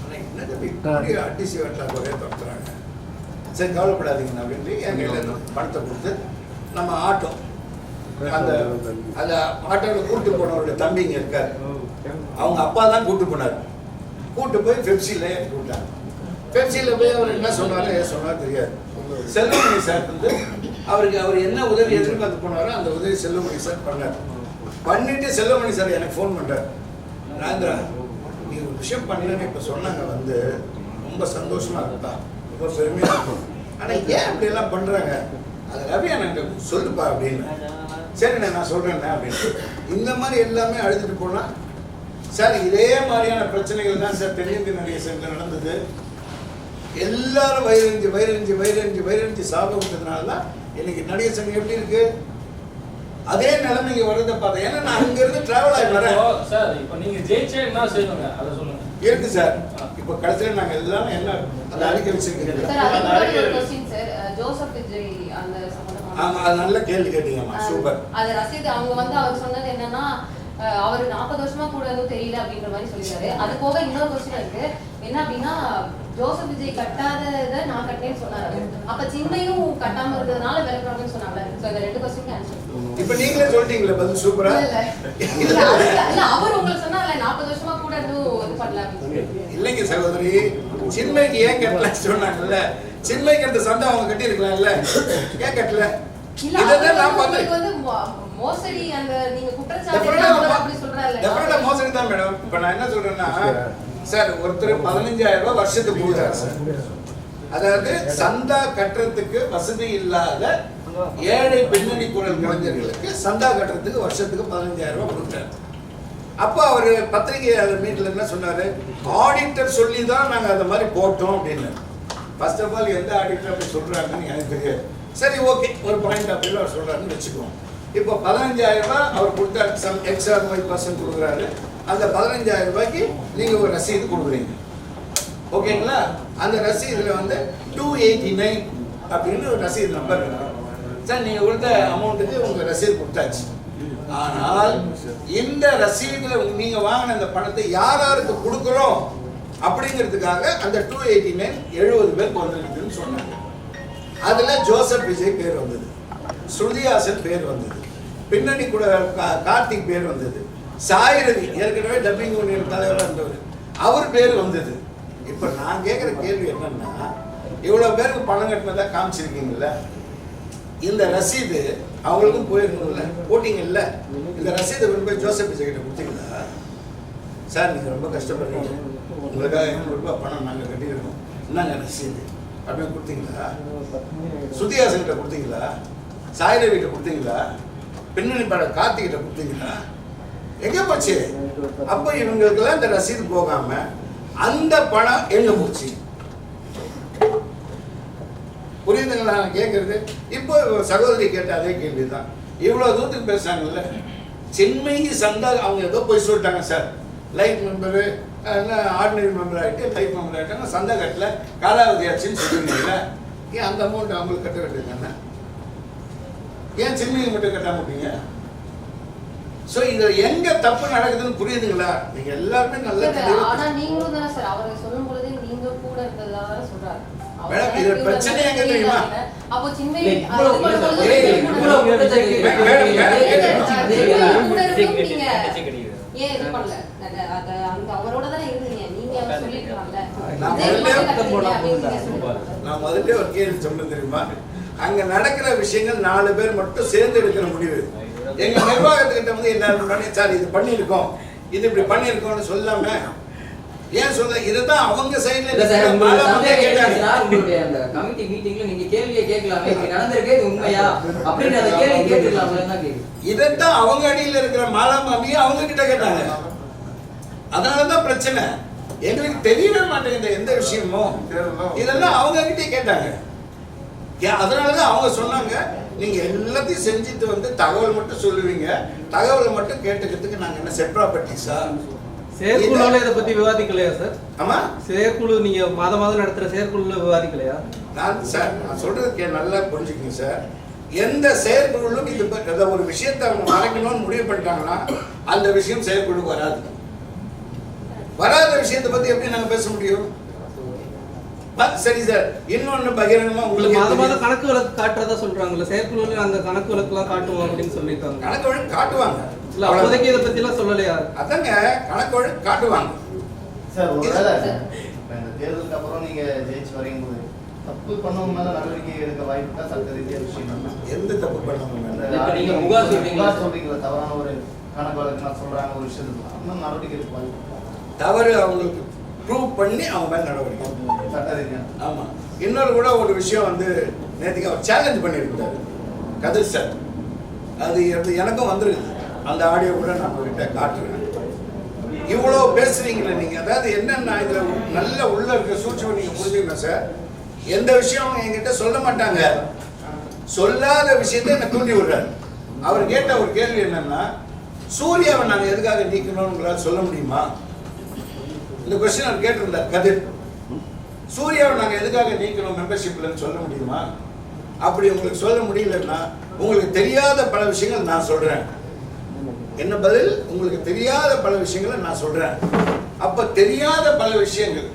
ஆனால் என்ன இப்படி அடிசி வெட்டலாம் ஒரே துரத்துறாங்க சரி கவலைப்படாதீங்க அப்படின்ட்டு என் கையில் பணத்தை கொடுத்து நம்ம ஆட்டோ அந்த அந்த ஆட்டோவில் கூட்டு போனவருடைய தம்பிங்க இருக்காரு. அவங்க அப்பா தான் கூட்டு போனார். கூட்டு போய் பெப்சியில் ஏற்றி விட்டாங்க பெப்சியில் போய் அவர் என்ன சொன்னாரோ? ஏன் சொன்னாரோ தெரியாது. செல்வமணி சார் வந்து அவருக்கு அவர் என்ன உதவி எதிர்பார்த்து போனாரோ அந்த உதவி செல்லமணி சார் பண்ணார். பண்ணிட்டு செல்லமணி சார் எனக்கு ஃபோன் பண்றார். ராஜேந்திரா நீ ஒரு விஷயம் பண்ணலன்னு இப்போ சொன்னாங்க வந்து ரொம்ப சந்தோஷமா இருக்குப்பா ரொம்ப பெருமையாக இருக்கும் ஆனால் ஏன் அப்படியெல்லாம் எல்லாம் அது ரவி எனக்கு சொல்லுப்பா அப்படின்னு. சரிண்ணே நான் சொல்கிறேண்ணே அப்படின்னு. இந்த மாதிரி எல்லாமே அழுதுட்டு போனால் சார் இதே மாதிரியான பிரச்சனைகள் தான் சார் தென்னிந்திய நடிகர் சங்கத்தில் நடந்தது. எல்லாரும் வயிறறிஞ்சு வயிறறிஞ்சு வயிறஞ்சு வயிறஞ்சு சாக விட்டதுனால தான் இன்னைக்கு நடிகர் சங்கம் எப்படி இருக்கு? அதே நிலைமைக்கு வரதை பார்த்தேன் ஏன்னா நான் அங்க இருந்து டிராவல் ஆகி வரேன். சார் இப்போ நீங்க ஜெயிச்சா என்ன செய்வீங்க அதை சொல்லுங்க. இருக்கு சார். இப்போ கடைசியில் நாங்க எல்லாரும் என்ன அந்த கொஸ்டின் சார் ஜோசப் விஜய் அந்த ஆமா அது நல்ல கேள்வி கேட்டீங்கம்மா. சூப்பர். அது ரசீது அவங்க வந்து அவர் சொன்னது என்னன்னா அவர் நாற்பது வருஷமா கூட எதுவும் தெரியல அப்படின்ற மாதிரி சொல்லிட்டாரு அது போக இன்னொரு கொஸ்டின் இருக்கு. என்ன அப்படின்னா ஜோசப் விஜய் கட்டாததை நான் கட்டினேன்னு சொன்னாரு. அப்ப சின்னையும் கட்டாம இருந்ததுனால விளக்குறாங்கன்னு சொன்னாங்க சோ இந்த ரெண்டு கொஸ்டின் ஆன்சர் இப்போ நீங்களே சொல்லிட்டீங்களே பதில் சூப்பரா? இல்ல இல்ல. இல்ல, இல்ல. அவர் உங்களுக்கு சொன்னார்ல நாற்பது வருஷமா கூட எதுவும் இது பண்ணல. இல்லைங்க சகோதரி சின்மைக்கு ஏன் கட்டல சொன்னாங்கல்ல? சின்மைக்கு அந்த சந்தா அவங்க கட்டி இருக்கலாம்ல ஏன் கட்டல? இல்ல இதை அவர் தான் வந்து நான் பார்த்தேன் மோசடி அந்த நீங்க குற்றச்சாட்டு அப்படி definitely மோசடி தான் மேடம். இப்போ நான் என்ன சொல்றேன்னா சார் ஒருத்தர் பதினஞ்சாயிரம் ரூபாய் வருஷத்துக்கு கொடுக்குறாரு சார். அதாவது சந்தா கட்டுறதுக்கு வசதி இல்லாத ஏழை பின்னணி குரல் கலைஞர்களுக்கு சந்தா கட்டுறதுக்கு வருஷத்துக்கு பதினஞ்சாயிரம் ரூபாய் கொடுக்குறாரு. அப்போ அவர் பத்திரிகையாளர் மீட்டில் என்ன சொன்னார்? ஆடிட்டர் சொல்லி தான் நாங்கள் அந்த மாதிரி போட்டோம் அப்படின்னு. ஃபர்ஸ்ட் ஆஃப் ஆல் எந்த ஆடிட்டர் அப்படி சொல்கிறாங்கன்னு எனக்கு தெரியாது. சரி ஓகே ஒரு பாயிண்ட் ஆஃப் வியூவில் அவர் சொல்கிறாருன்னு வச்சுக்குவோம். இப்போ பதினஞ்சாயிரம் ரூபாய் அவர் கொடுத்தாரு சம் எக்ஸ்ட்ரா ஃபைவ் பர்சன்ட் கொடுக்குறாரு. அந்த பதினஞ்சாயிரம் ரூபாய்க்கு நீங்கள் ஒரு ரசீது கொடுக்குறீங்க. ஓகேங்களா? அந்த ரசீதில் வந்து டூ எயிட்டி நைன் அப்படின்னு ஒரு ரசீது நம்பர் சார் நீங்கள் கொடுத்த அமௌண்ட்டுக்கு உங்கள் ரசீது கொடுத்தாச்சு. ஆனால் இந்த ரசீதில் நீங்கள் வாங்கின அந்த பணத்தை யார் யாருக்கு கொடுக்குறோம் அப்படிங்கிறதுக்காக அந்த டூ எயிட்டி நைன் எழுபது பேர் வந்திருக்குதுன்னு சொன்னாங்க. அதில் ஜோசப் விஜய் பேர் வந்தது. ஸ்ருதிஹாசன் பேர் வந்தது. பின்னணி கூட கா- கார்த்திக் பேர் வந்தது. சாயிரதி ஏற்கனவே டப்பிங் யூனியன் தலைவராக இருந்தவர் அவர் பேர் வந்தது. இப்போ நான் கேட்குற கேள்வி என்னன்னா இவ்வளோ பேருக்கு பணம் கட்டினதா காமிச்சிருக்கீங்கல்ல? இந்த ரசீது அவங்களுக்கும் போயிருக்கணும்ல? போட்டிங்கல்ல? இந்த ரசீதை கொண்டு போய் ஜோசப் விஜய் கிட்ட கொடுத்தீங்களா? சார் நீங்கள் ரொம்ப கஷ்டப்படுறீங்க. உங்களுக்காக ஐநூறு ரூபாய் பணம் நாங்கள் கட்டியிருக்கோம். என்னங்க ரசீது? அப்படின்னு கொடுத்தீங்களா? சுத்தியாசன் கிட்ட கொடுத்தீங்களா? சாய்ரவி கிட்ட கொடுத்தீங்களா? பின்னணி பட கார்த்திகிட்ட கொடுத்தீங்களா? எங்கே போச்சு? அப்போ இவங்களுக்கெல்லாம் இந்த ரசீது போகாம அந்த பணம் எங்க போச்சு? புரியுதுங்களா? நான் கேட்கறது இப்போ சகோதரி கேட்ட அதே கேள்விதான். இவ்வளவு தூரத்துக்கு பேசுறாங்கல்ல? சென்மயி சந்தா அவங்க ஏதோ போய் சொல்லிட்டாங்க sir. Life member ordinary member ஆகிட்டு லைஃப் மெம்பர் ஆகிட்டாங்க சந்தா கட்டல. காலாவதி ஆச்சுன்னு சொல்லுவீங்கல்ல ஏன் அந்த அமௌண்ட் அவங்களுக்கு கட்ட வேண்டியது தானே? ஏன் சென்மயி மட்டும் கட்ட முடியுங்க ஸோ இதில் எங்க தப்பு நடக்குதுன்னு புரியுதுங்களா? நீங்க எல்லாருமே நல்ல ஆனா நீங்களும் தானே சார் அவர் சொல்லும் பொழுது நீங்க கூட இருந்ததா சொல்றாரு. மேடம், இது பிரச்சனை எங்க. தெரியுமா? அப்போ கிடையாது. ஏன் இது பண்ணல. அந்த அவரோட தானே இருந்தீங்க. நீங்க சொல்லிருக்கலாம்ல. நான் முதல்ல ஒரு கேள்வி சொன்னேன் தெரியுமா? அங்க நடக்கிற விஷயங்கள் நாலு பேர் மட்டும் சேர்ந்து எடுக்கிற முடிவு. எங்க நிர்வாகத்துக்கிட்ட வந்து எல்லாரும் சார் இது பண்ணியிருக்கோம். இது இப்படி பண்ணியிருக்கோம்னு சொல்லாம ஏன் சொல்ல இதுதான் அவங்க சைடுல உங்களுடைய அந்த கமிட்டி மீட்டிங்ல நீங்க கேள்வியை கேட்கலாமே. நடந்திருக்கு இது உண்மையா? அப்படின்னு அந்த கேள்வி கேக்குது. இதைத்தான் அவங்க அடியில இருக்கிற மாலா மாமியை அவங்க கிட்ட கேட்டாங்க. அதனாலதான் பிரச்சனை. எங்களுக்கு தெரியவே மாட்டேங்குது எந்த விஷயமும். இதெல்லாம் அவங்க கிட்டே கேட்டாங்க அதனாலதான் அவங்க சொன்னாங்க நீங்க எல்லாத்தையும் செஞ்சுட்டு வந்து தகவல் மட்டும் சொல்லுவீங்க. தகவலை மட்டும் கேட்டுக்கிறதுக்கு நாங்க என்ன செட் ப்ராப்பர்ட்டிஸா செயற்குழுல இதை பத்தி விவாதிக்கலையா சார் ஆமா. செயற்குழு நீங்க மாதம் மாதம் நடத்துற செயற்குழுல விவாதிக்கலையா? நான் சார் நான் சொல்றது கே நல்லா புரிஞ்சுக்கங்க சார் எந்த செயற்குழுலும் இது ஒரு விஷயத்தை அவங்க மறைக்கணும்னு முடிவு பண்ணிட்டாங்கன்னா அந்த விஷயம் செயற்குழுக்கு வராது. வராத விஷயத்தை பத்தி எப்படி நாங்க பேச முடியும்? சரி சார் இன்னொன்னு பகிரங்கமா உங்களுக்கு மாதம் தெரியும். கணக்கு வழக்கு காட்டுறதா சொல்றாங்கல்ல செயற்குழுல அந்த கணக்கு வழக்குலாம் காட்டுவோம் அப்படின்னு சொல்லியிருக்காங்க கணக்கு வழக்கு காட்டுவாங்க. இல்ல அப்போதைக்கு இதை பத்தி எல்லாம் சொல்லலையா? அதாங்க கணக்கு வழக்கு காட்டுவாங்க. சார் ஒருவேளை இந்த தேர்தலுக்கு அப்புறம் நீங்க ஜெயிச்சு வரும்போது தப்பு பண்ணவங்க மேல நடவடிக்கை எடுக்க வாய்ப்பு இருக்கா சட்ட ரீதியா விஷயம் தான். எந்த தப்பு நீங்க புகார் சொல்றீங்களா? தவறான ஒரு கணக்கு வழக்கு நான் சொல்றாங்க ஒரு விஷயத்துக்கு. அந்த நடவடிக்கை எடுக்க வாய்ப்பு? தவறு அவங்களுக்கு ப்ரூவ் பண்ணி அவங்க மேல நடவடிக்கை சட்ட ரீதியா. ஆமா. இன்னொரு கூட ஒரு விஷயம் வந்து நேற்றுக்கு அவர் சேலஞ்ச் பண்ணியிருந்தாரு கதிர் சார் அது எனக்கும் வந்திருக்குது அந்த ஆடியோ கூட நான் உங்ககிட்ட காட்டுறேன். இவ்வளோ பேசுறீங்களே நீங்க. அதாவது என்னன்னா இதுல நல்ல உள்ள இருக்க சூழ்ச்சி நீங்க புரிஞ்சுக்கணும் சார் எந்த விஷயம் என்கிட்ட சொல்ல மாட்டாங்க. சொல்லாத விஷயத்தை என்ன தூண்டி விடுறாரு. அவர் கேட்ட ஒரு கேள்வி என்னன்னா சூர்யாவை நாங்க எதுக்காக நீக்கணும்னு சொல்ல முடியுமா? இந்த கொஸ்டின் அவர் கேட்டிருந்தார் கதிர். சூர்யாவை நாங்கள் எதுக்காக நீக்கணும் மெம்பர்ஷிப்லன்னு சொல்ல முடியுமா? அப்படி உங்களுக்கு சொல்ல முடியலன்னா உங்களுக்கு தெரியாத பல விஷயங்கள் நான் சொல்கிறேன் என்ன பதில்? உங்களுக்கு தெரியாத பல விஷயங்களை நான் சொல்கிறேன் அப்போ தெரியாத பல விஷயங்கள்.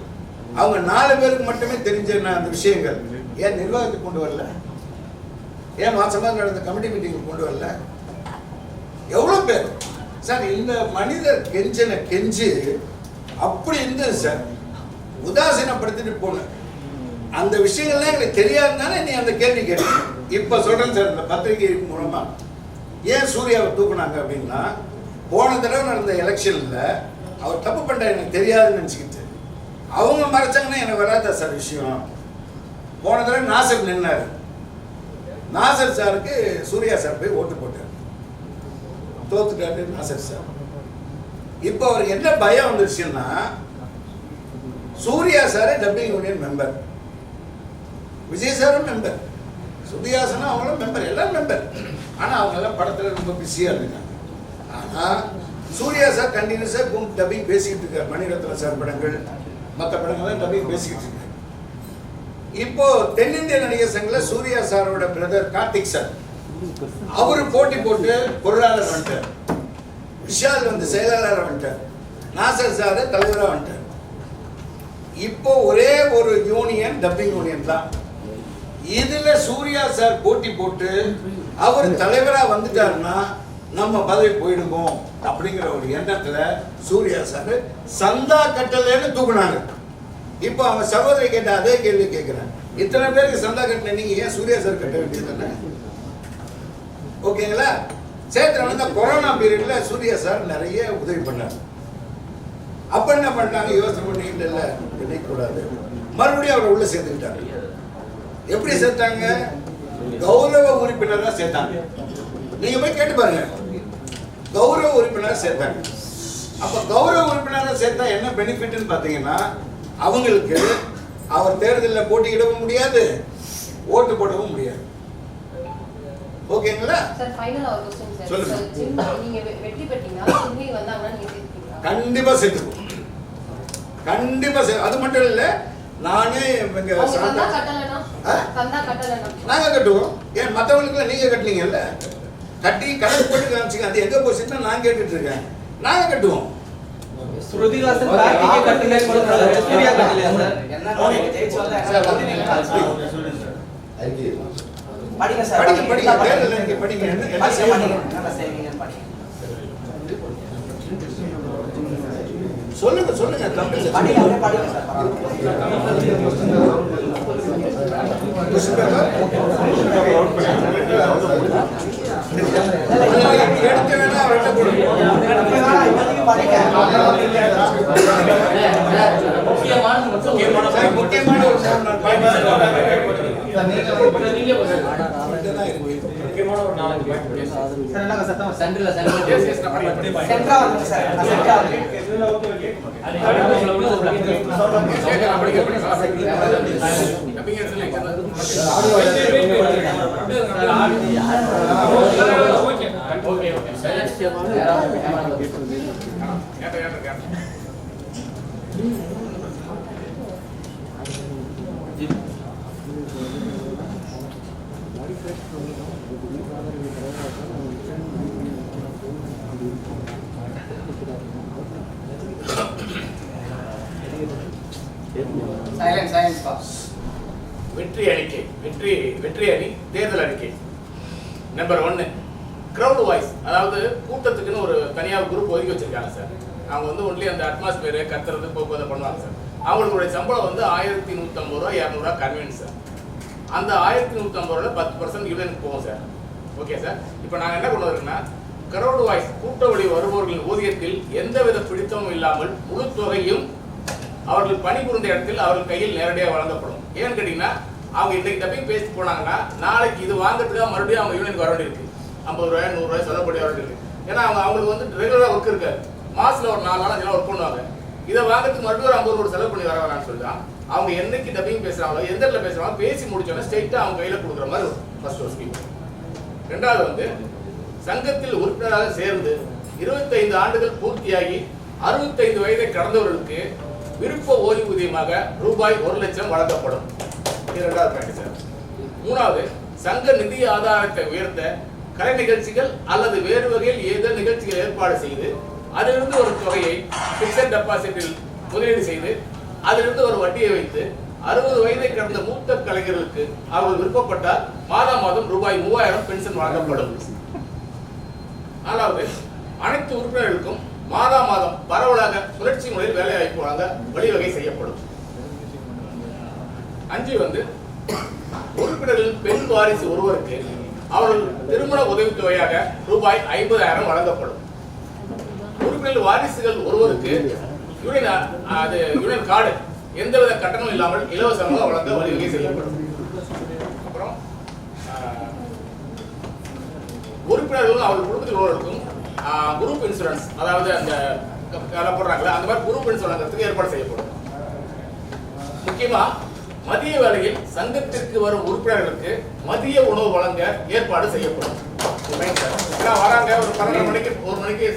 அவங்க நாலு பேருக்கு மட்டுமே தெரிஞ்ச அந்த விஷயங்கள்? ஏன் நிர்வாகத்துக்கு கொண்டு வரல? ஏன் மாசமாக நடந்த கமிட்டி மீட்டிங் கொண்டு வரல? எவ்வளோ பேர்? சார் இந்த மனிதர் கெஞ்சனை கெஞ்சு அப்படி இருந்தது சார். உதாசீனப்படுத்திட்டு போனேன். அந்த விஷயங்கள்லாம் எங்களுக்கு தெரியாதுனால நீ அந்த கேள்வி கேட்டீங்க இப்ப சொல்றேன் சார் இந்த பத்திரிகை மூலமா. ஏன் சூர்யாவை தூக்குனாங்க அப்படின்னா போன தடவை நடந்த எலெக்ஷன்ல அவர் தப்பு பண்ண எனக்கு தெரியாதுன்னு நினச்சிக்கிட்டு. அவங்க மறைச்சாங்கன்னா எனக்கு வராதா சார் விஷயம்? போன தடவை நாசர் நின்னார். நாசர் சாருக்கு சூர்யா சார் போய் ஓட்டு போட்டார். தோத்துட்டாரு நாசர் சார். இப்போ அவருக்கு என்ன பயம் வந்துருச்சுன்னா சூர்யா சாரே டப்பிங் யூனியன் மெம்பர் விஜய் சாரும் மெம்பர் சுதியாசனும் அவங்களும் மெம்பர் எல்லாம் மெம்பர் ஆனா அவங்க எல்லாம் படத்துல ரொம்ப பிஸியா இருக்காங்க ஆனா சூர்யா சார் கண்டினியூஸா கும் டப்பிங் பேசிக்கிட்டு இருக்காரு. மணிரத்ன சார் படங்கள் மற்ற படங்கள்லாம் டப்பிங் பேசிக்கிட்டு இருக்காரு. இப்போ தென்னிந்திய நடிகர் சங்கல சூர்யா சாரோட பிரதர் கார்த்திக் சார். அவரு போட்டி போட்டு பொருளாளர் வந்துட்டார். விஷால் வந்து செயலாளர் வந்துட்டார். நாசர் சார் தலைவராக வந்துட்டார். இப்போ ஒரே ஒரு யூனியன் டப்பிங் யூனியன் தான். இதுல சூர்யா சார் போட்டி போட்டு அவர் தலைவரா வந்துட்டாருன்னா நம்ம பதவி போயிடுமோ? அப்படிங்கிற ஒரு எண்ணத்துல சூர்யா சார் சந்தா கட்டலைன்னு தூக்குனாங்க இப்போ அவன் சகோதரி கேட்ட அதே கேள்வி கேட்கிறேன் இத்தனை பேருக்கு சந்தா கட்டின நீங்க ஏன் சூர்யா சார் கட்ட வேண்டியது ஓகேங்களா? சேத்திரம் வந்து கொரோனா பீரியட்ல சூர்யா சார் நிறைய உதவி பண்ணார். அப்ப என்ன பண்ணிட்டாங்க? யோசனை பண்ணி இல்ல இல்ல மறுபடியும் அவரை உள்ள சேர்த்துக்கிட்டாங்க. எப்படி சேர்த்தாங்க? கௌரவ உறுப்பினரா சேர்த்தாங்க. நீங்க போய் கேட்டு பாருங்க. கௌரவ உறுப்பினர் சேர்த்தாங்க. அப்ப கௌரவ உறுப்பினர் சேர்த்தா என்ன பெனிஃபிட்னு பாத்தீங்கன்னா அவங்களுக்கு அவர் தேர்தலில் போட்டியிடவும் முடியாது ஓட்டு போடவும் முடியாது. ஓகேங்களா சார் ஃபைனல் ஒரு கொஸ்டின் சார் சொல்லுங்க. சார், சின்ன நீங்க வெற்றி பெற்றீங்கன்னா சின்மை வந்தாங்கன்னா நீங்க சேர்த்துப்பீங்களா கண்டிப்பா சேர்த்துக்குவோம் கண்டிப்பா சே அது மட்டும் இல்ல நானே தந்தா சாந்தா- கட்டலனா ஆ? தந்தா கட்டலனா நாங்க கட்டுவோம். ஏன் மத்தவங்களுக்கு நீங்க கட்டுனீங்கல்ல? கட்டி கணக்கு போட்டு காமிச்சிங்க அது எங்க போச்சுன்னா நான் கேட்டுட்டு இருக்கேன். நாங்க கட்டுவோம். ஸ்ருதிவாசன் கார்த்திகை கட்டுங்கன்னு சொல்றாரு சூர்யா கட்டலையா சார் படிங்க சார். படிங்க படிங்க. தேர்தல் நீங்க படிங்க. என்ன என்ன படிங்க. செய்யணும்? படிங்க. சொல்லுங்க சொல்லுங்க. தப்பு இல்லை. படிங்க படிங்க சார்? எடுத்து வேணா இப்போதைக்கு படிங்க சார், முக்கியமான ஒரு மூணு ஓகே, ஓகே. சயின்ஸ் கேட்டேன், பாஸ் வெற்றி அறிக்கை வெற்றி வெற்றி அணி தேர்தல் அறிக்கை. நம்பர் ஒன்னு கிரவுட் வாய்ஸ் அதாவது கூட்டத்துக்குன்னு ஒரு தனியாக குரூப் ஒதுக்கி வச்சிருக்காங்க சார் அவங்க வந்து ஒன்லி அந்த அட்மாஸ்பியர் கத்துறது போக்குவரத்து பண்ணுவாங்க சார் அவங்களுடைய சம்பளம் வந்து ஆயிரத்தி நூற்றம்பது ரூபா இரநூறுவா கன்வீன் சார் அந்த ஆயிரத்தி நூற்றம்பது ரூபாய் பத்து பர்சன்ட் யூனியனுக்கு போகும் சார் ஓகே சார் இப்போ நாங்கள் என்ன கொண்டு வரோம்னா கிரவுட் வாய்ஸ் கூட்ட வழி வருபவர்களின் ஊதியத்தில் எந்தவித பிடித்தமும் இல்லாமல் முழு தொகையும் அவர்கள் பணிபுரிந்த இடத்தில் அவர்கள் கையில் நேரடியாக வழங்கப்படும். ஏன்னு கேட்டீங்கன்னா அவங்க இன்னைக்கு தப்பி பேசிட்டு போனாங்கன்னா நாளைக்கு இது வாங்குறதுக்காக மறுபடியும் அவங்க யூனியனுக்கு வர வேண்டியிருக்கு ஐம்பது ரூபாய் நூறுரூவாய் செலவு பண்ணி வர வேண்டியிருக்கு ஏன்னா அவங்க அவங்களுக்கு வந்து ரெகுலராக ஒர்க் இருக்காது மாசத்துல ஒரு நாலு நாள் இதெல்லாம் ஒர்க் பண்ணுவாங்க. இதை வாங்குறதுக்கு மறுபடியும் ஒரு ஐம்பது ரூபா செலவு பண்ணி வர வேணாம்னு சொல்லிட்டான் அவங்க என்னைக்கு டப்பிங் பேசுறாங்களோ எந்த இடத்துல பேசுகிறாங்களோ பேசி முடிச்சோன்னா ஸ்ட்ரெயிட்டாக அவங்க கையில் கொடுக்குற மாதிரி ஃபர்ஸ்ட் ஒரு ஸ்கீம் ரெண்டாவது வந்து சங்கத்தில் உறுப்பினராக சேர்ந்து 25 ஆண்டுகள் பூர்த்தியாகி 65 வயதை கடந்தவர்களுக்கு விருப்ப ஓய்வூதியமாக ரூபாய் ஒரு லட்சம் வழங்கப்படும். பாயிண்ட் சார் மூணாவது சங்க நிதி ஆதாரத்தை உயர்த்த கலை நிகழ்ச்சிகள் அல்லது வேறு வகையில் ஏதோ நிகழ்ச்சிகள் ஏற்பாடு செய்து அதிலிருந்து ஒரு தொகையை பிக்சட் டெபாசிட்டில் முதலீடு செய்து அதிலிருந்து ஒரு வட்டியை வைத்து அறுபது வயதை கடந்த மூத்த கலைஞர்களுக்கு அவர்கள் விருப்பப்பட்டால் மாதம் மாதம் ரூபாய் மூவாயிரம் பென்ஷன் வழங்கப்படும். அதாவது அனைத்து உறுப்பினர்களுக்கும் மாதா மாதம் பரவலாக சுழற்சி முறையில் வேலை வாய்ப்பு வழங்க வழிவகை செய்யப்படும். அஞ்சு வந்து உறுப்பினர்களின் பெண் வாரிசு ஒருவருக்கு அவர்கள் திருமண உதவித்தொகையாக ரூபாய் ஐம்பதாயிரம் வழங்கப்படும். உறுப்பினர் வாரிசுகள் ஒருவருக்கு யூனியன் அது யூனியன் கார்டு எந்தவித கட்டணம் இல்லாமல் இலவசமாக வழங்க வழிவகை செய்யப்படும். அப்புறம் உறுப்பினர்களும் அவர் குடும்பத்தில் உள்ளவர்களுக்கும் குரூப் இன்சூரன்ஸ் அதாவது அந்த க- போடுறாங்களே அந்த மாதிரி குரூப் இன்சூரன்ஸுக்கு ஏற்பாடு செய்யப்படும். முக்கியமா மதிய வேளையில் சங்கத்திற்கு வரும் உறுப்பினர்களுக்கு மதிய உணவு வழங்க ஏற்பாடு செய்யப்படும். வராங்க ஒரு பன்னெண்டு மணிக்கு ஒரு மணிக்கு